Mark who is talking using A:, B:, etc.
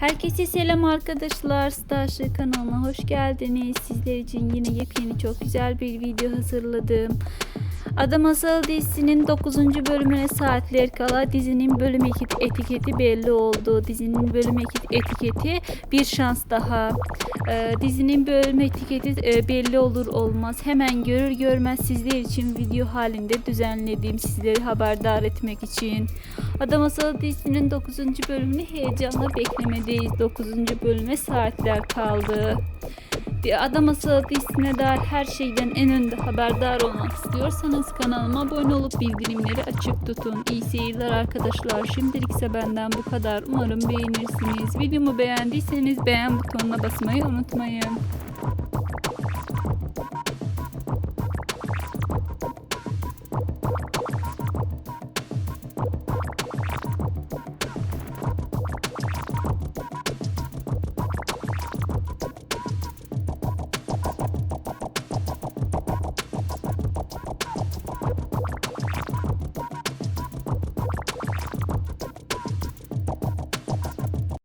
A: Herkese selam arkadaşlar. Starship kanalına hoş geldiniz. Sizler için yine yepyeni çok güzel bir video hazırladım. Adam Masal dizisinin 9. bölümüne saatler kala dizinin bölüm eti- etiketi belli oldu. Dizinin bölüm eti- etiketi bir şans daha. Ee, dizinin bölüm etiketi e, belli olur olmaz. Hemen görür görmez sizler için video halinde düzenledim. Sizleri haberdar etmek için. Adam Masalı dizisinin 9. bölümünü heyecanla beklemedeyiz. 9. bölüme saatler kaldı. Bir Adam Masalı dizisine dair her şeyden en önde haberdar olmak istiyorsanız kanalıma abone olup bildirimleri açık tutun. İyi seyirler arkadaşlar. Şimdilik ise benden bu kadar. Umarım beğenirsiniz. Videomu beğendiyseniz beğen butonuna basmayı unutmayın.